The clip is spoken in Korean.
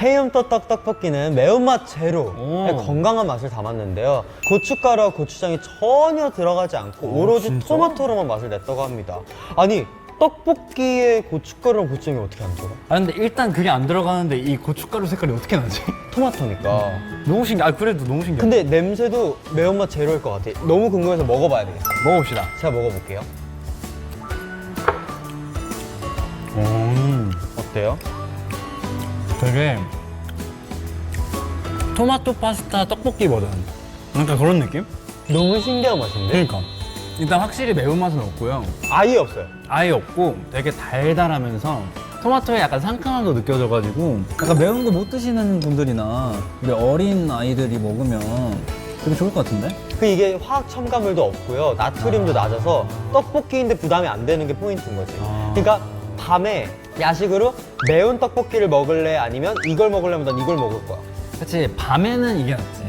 해염떡떡 떡볶이는 매운맛 제로의 오. 건강한 맛을 담았는데요. 고춧가루와 고추장이 전혀 들어가지 않고 오로지 진짜? 토마토로만 맛을 냈다고 합니다. 아니 떡볶이에 고춧가루랑 고추장이 어떻게 안 들어가? 아 근데 일단 그게 안 들어가는데 이 고춧가루 색깔이 어떻게 나지? 토마토니까. 너무 신기해. 아 그래도 너무 신기해. 근데 냄새도 매운맛 제로일 것 같아. 너무 궁금해서 먹어봐야 되겠어. 먹어봅시다. 제가 먹어볼게요. 음, 어때요? 되게 토마토 파스타 떡볶이 버전. 그러니까 그런 느낌? 너무 신기한 맛인데? 그러니까 일단 확실히 매운맛은 없고요. 아예 없어요. 아예 없고 되게 달달하면서 토마토의 약간 상큼함도 느껴져가지고 약간 매운 거 못 드시는 분들이나 우리 어린 아이들이 먹으면 되게 좋을 것 같은데? 그 이게 화학 첨가물도 없고요. 나트륨도 낮아서 떡볶이인데 부담이 안 되는 게 포인트인 거지. 아. 그러니까 밤에 야식으로 매운 떡볶이를 먹을래 아니면 이걸 먹으려면 난 이걸 먹을 거야. 그치 밤에는 이게 낫지